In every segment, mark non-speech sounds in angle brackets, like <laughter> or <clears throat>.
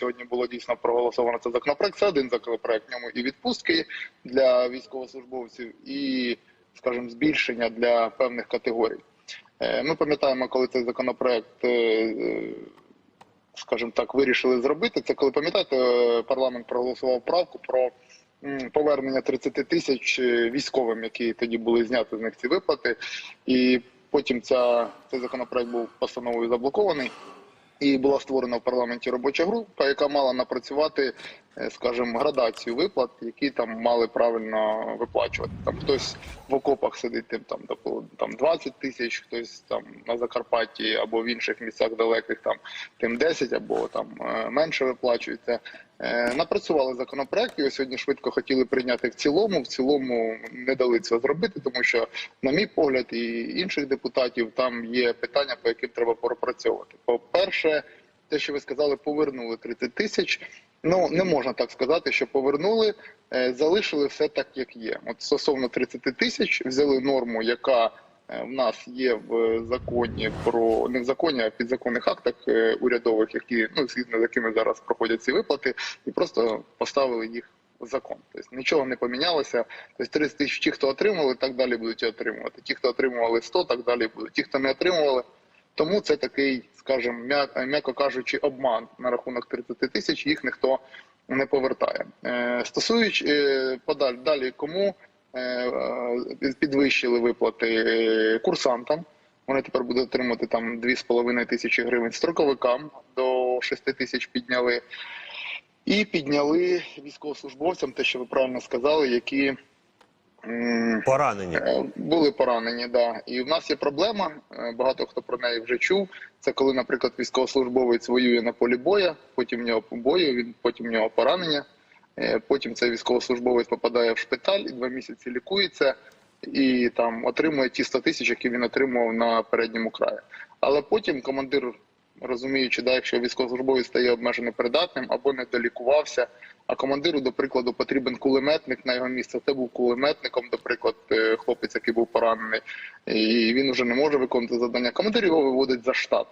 Сьогодні було дійсно проголосовано цей законопроект. Це один законопроект ньому і відпустки для військовослужбовців, і, скажімо, збільшення для певних категорій. Е, Ми пам'ятаємо, коли цей законопроект, е, скажімо так, вирішили зробити. Це коли пам'ятаєте, е, парламент проголосував правку про повернення 30 тисяч військовим, які тоді були зняті з них ці виплати, і потім ця цей законопроект був постановою заблокований. І була створена в парламенті робоча група, яка мала напрацювати, е, скажімо, градацію виплат, які там мали правильно виплачувати. Там хтось в окопах сидить, там там 20 тисяч, хтось там на Закарпатті або в інших місцях далеких там тим 10 або там е, менше виплачується. Е, Напрацювали законопроект, його сьогодні швидко хотіли прийняти в цілому. В цілому не дали цього зробити, тому що, на мій погляд, і інших депутатів там є питання, по яким треба пропрацьовувати. По-перше, те, що ви сказали, повернули 30 тисяч. Ну не можна так сказати, що повернули, е, залишили все так, як є. От стосовно 30 тисяч, взяли норму, яка в нас є в законі про не в законі, а підзаконних актах е, урядових, які ну згідно з якими зараз проходять ці виплати, і просто поставили їх закон. Тобто нічого не помінялося. Тобто 30 тисяч ті, хто отримували, так далі будуть отримувати. Ті, хто отримували 100, так далі будуть. Ті, хто не отримували, тому це такий, скажімо, м'яко, м'яко кажучи, обман на рахунок 30 тисяч. Їх ніхто не повертає. Е, стосуючи е, подаль далі, кому е, е, підвищили виплати е, курсантам. Вони тепер будуть отримати там 2,5 тисячі гривень строковикам до 6 тисяч підняли. І підняли військовослужбовцям, те, що ви правильно сказали, які Поранені. Е, Були поранені, да. І в нас є проблема. е, Багато хто про неї вже чув. Це коли, наприклад, військовослужбовець воює на полі боя, потім в нього бою, він потім в нього поранення. Е, Потім цей військовослужбовець попадає в шпиталь і два місяці лікується і там отримує ті 100 тисяч, які він отримував на передньому краї. Але потім командир, розуміючи, да, якщо військовослужбовець стає обмежено придатним або не долікувався, а командиру, до прикладу, потрібен кулеметник на його місце. Це був кулеметником, до приклад, е, хлопець, який був поранений, і він вже не може виконувати завдання. Командир його виводить за штат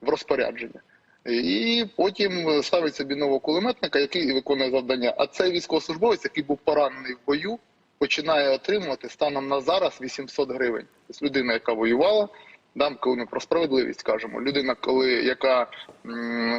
в розпорядження. І потім ставить собі нового кулеметника, який виконує завдання. А цей військовослужбовець, який був поранений в бою, починає отримувати станом на зараз 800 гривень. Тобто людина, яка воювала, дам коли ми про справедливість кажемо. Людина, коли яка,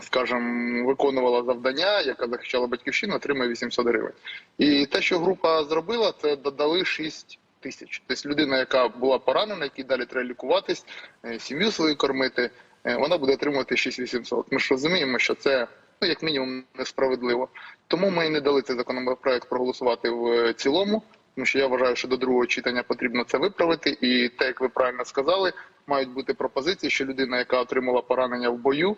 скажімо, виконувала завдання, яка захищала батьківщину, отримує 800 гривень. І те, що група зробила, це додали 6 тисяч. Тобто людина, яка була поранена, якій далі треба лікуватись, е, сім'ю свою кормити, е, вона буде отримувати 6800. Ми ж розуміємо, що це ну як мінімум несправедливо. Тому ми і не дали цей законопроект проголосувати в е, цілому. Тому що я вважаю, що до другого читання потрібно це виправити, і те, як ви правильно сказали, мають бути пропозиції, що людина, яка отримала поранення в бою,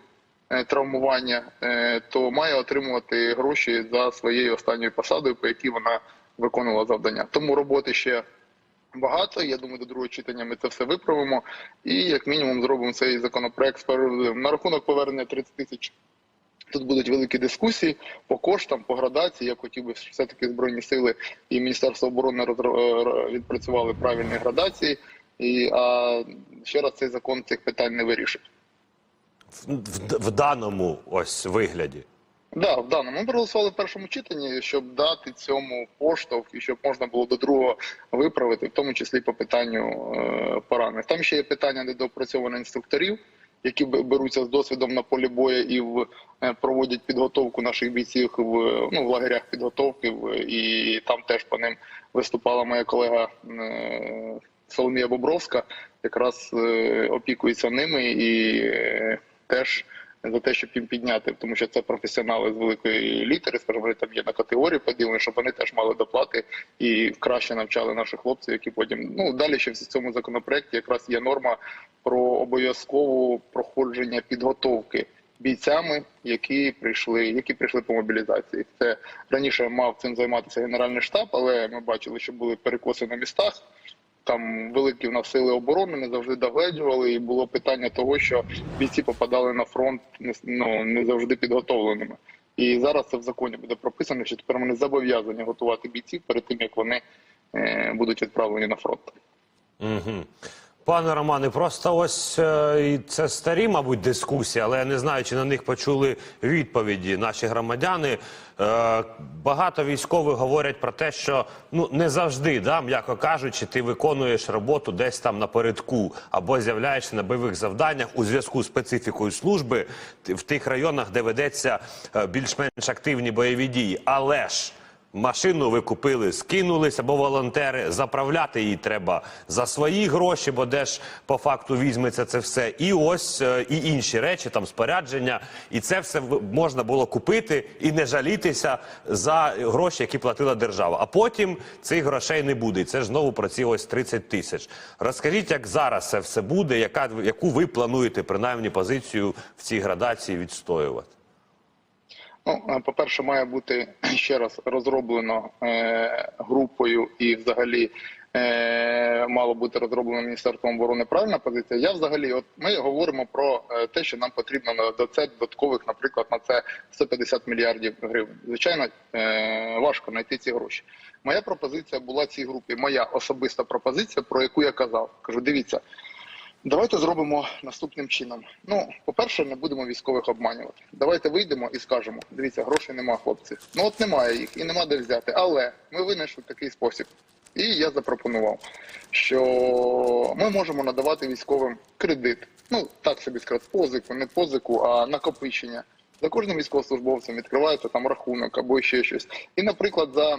е, травмування, е, то має отримувати гроші за своєю останньою посадою, по якій вона виконувала завдання. Тому роботи ще багато. Я думаю, до другого читання ми це все виправимо. І як мінімум зробимо цей законопроект. На рахунок повернення 30 тисяч. Тут будуть великі дискусії по коштам, по градації. Я хотів би щоб все-таки збройні сили і Міністерство оборони відпрацювали правильні градації. І а ще раз цей закон цих питань не вирішить. В, в, в даному ось вигляді. Да, в даному проголосували в першому читанні, щоб дати цьому поштовх і щоб можна було до другого виправити, в тому числі по питанню е, поранених. Там ще є питання недоопрацьованих інструкторів, які беруться з досвідом на полі бою і в е, проводять підготовку наших бійців в ну в лагерях підготовки. В і там теж по ним виступала моя колега е, Соломія Бобровська, якраз е, опікується ними і е, теж за те, щоб їм підняти, тому що це професіонали з великої літери, скажімо, там є на категорії поділені, щоб вони теж мали доплати і краще навчали наших хлопців, які потім ну далі ще в цьому законопроекті якраз є норма про обов'язкове проходження підготовки бійцями, які прийшли, які прийшли по мобілізації. Це раніше мав цим займатися генеральний штаб, але ми бачили, що були перекоси на містах. Там великі в нас сили оборони не завжди догледжували, і було питання того, що бійці попадали на фронт ну, не завжди підготовленими. І зараз це в законі буде прописано, що тепер вони зобов'язані готувати бійців перед тим, як вони е, будуть відправлені на фронт. Угу. Пане Романе, просто ось е, це старі, мабуть, дискусії, але я не знаю, чи на них почули відповіді наші громадяни. Е, Багато військових говорять про те, що ну не завжди, да, м'яко кажучи, ти виконуєш роботу десь там напередку або з'являєшся на бойових завданнях у зв'язку з специфікою служби в тих районах, де ведеться е, більш-менш активні бойові дії. Але ж Машину ви купили, скинулись або волонтери. Заправляти її треба за свої гроші, бо де ж по факту візьметься це все. І ось е, і інші речі, там спорядження, і це все можна було купити і не жалітися за гроші, які платила держава. А потім цих грошей не буде. І це ж знову про ці ось 30 тисяч. Розкажіть, як зараз це все буде, яка яку ви плануєте принаймні позицію в цій градації відстоювати? Ну, е, по-перше, має бути <clears throat> ще раз розроблено е, групою і взагалі е, мало бути розроблено Міністерством оборони правильна позиція. Я взагалі, от ми говоримо про е, те, що нам потрібно до це додаткових, наприклад, на це 150 мільярдів гривень. Звичайно, е, важко знайти ці гроші. Моя пропозиція була цій групі. Моя особиста пропозиція, про яку я казав. Кажу, дивіться. Давайте зробимо наступним чином. Ну, по-перше, не будемо військових обманювати. Давайте вийдемо і скажемо: дивіться, грошей нема, хлопці. Ну от немає їх і нема де взяти. Але ми винайшли такий спосіб. І я запропонував, що ми можемо надавати військовим кредит. Ну так собі сказати, позику, не позику, а накопичення. За кожним військовослужбовцем відкривається там рахунок або ще щось. І, наприклад, за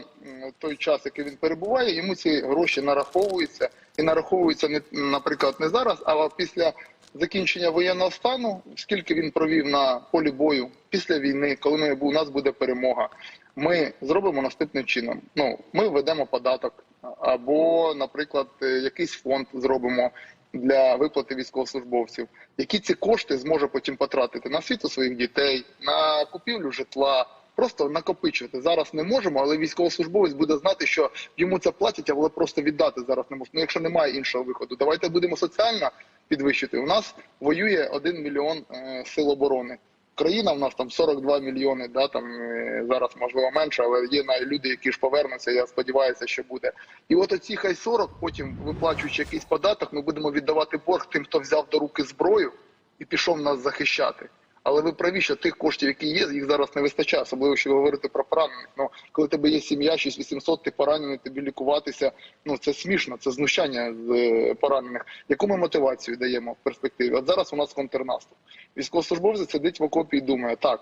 той час, який він перебуває, йому ці гроші нараховуються і нараховуються не наприклад не зараз, а після закінчення воєнного стану, скільки він провів на полі бою після війни, коли у нас буде перемога. Ми зробимо наступним чином. Ну, ми введемо податок, або, наприклад, е, якийсь фонд зробимо для виплати військовослужбовців, які ці кошти зможе потім потратити на світу своїх дітей, на купівлю житла. Просто накопичувати зараз не можемо, але військовослужбовець буде знати, що йому це платять, але просто віддати зараз не можна. Ну, якщо немає іншого виходу, давайте будемо соціально підвищити. У нас воює 1 мільйон е, сил оборони. Країна в нас там 42 мільйони, да там е, зараз можливо менше, але є люди, які ж повернуться. Я сподіваюся, що буде. І от оці хай 40, потім виплачуючи якийсь податок, ми будемо віддавати борг тим, хто взяв до руки зброю і пішов нас захищати. Але ви праві, що тих коштів, які є, їх зараз не вистачає, особливо якщо говорити про поранених. Ну коли тебе є сім'я, 6800, ти поранений, тобі лікуватися. Ну це смішно, це знущання з е, поранених. Яку ми мотивацію даємо в перспективі? От зараз у нас контрнаступ. Військовослужбовець сидить в окопі і думає: так,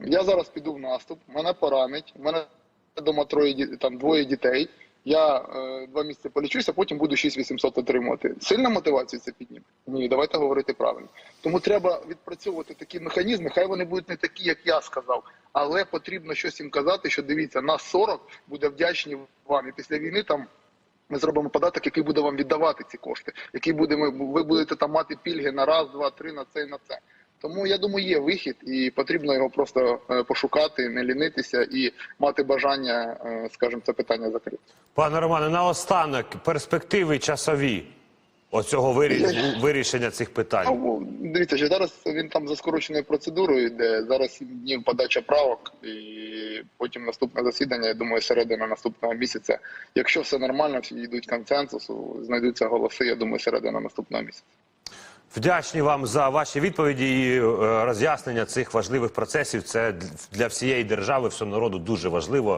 я зараз піду в наступ, мене поранить, мене вдома троє там двоє дітей. Я е, два місяці полічуся, потім буду 6800 отримувати. Сильна мотивація це підніме? Ні, давайте говорити правильно. Тому треба відпрацьовувати такі механізми. Хай вони будуть не такі, як я сказав, але потрібно щось їм казати, що дивіться, нас 40 буде вдячні вам. І після війни там ми зробимо податок, який буде вам віддавати ці кошти, який буде ми ви будете там мати пільги на раз, два, три на це і на це. Тому я думаю, є вихід, і потрібно його просто е, пошукати, не лінитися і мати бажання, е, скажімо, це питання закрити. Пане Романе, наостанок перспективи часові оцього вирішення цих питань. Ну, дивіться, що зараз він там за скороченою процедурою йде. Зараз 7 днів подача правок, і потім наступне засідання. Я думаю, середина наступного місяця. Якщо все нормально, всі йдуть консенсусу, знайдуться голоси. Я думаю, середина наступного місяця. Вдячні вам за ваші відповіді і е, роз'яснення цих важливих процесів. Це для всієї держави, всього народу дуже важливо.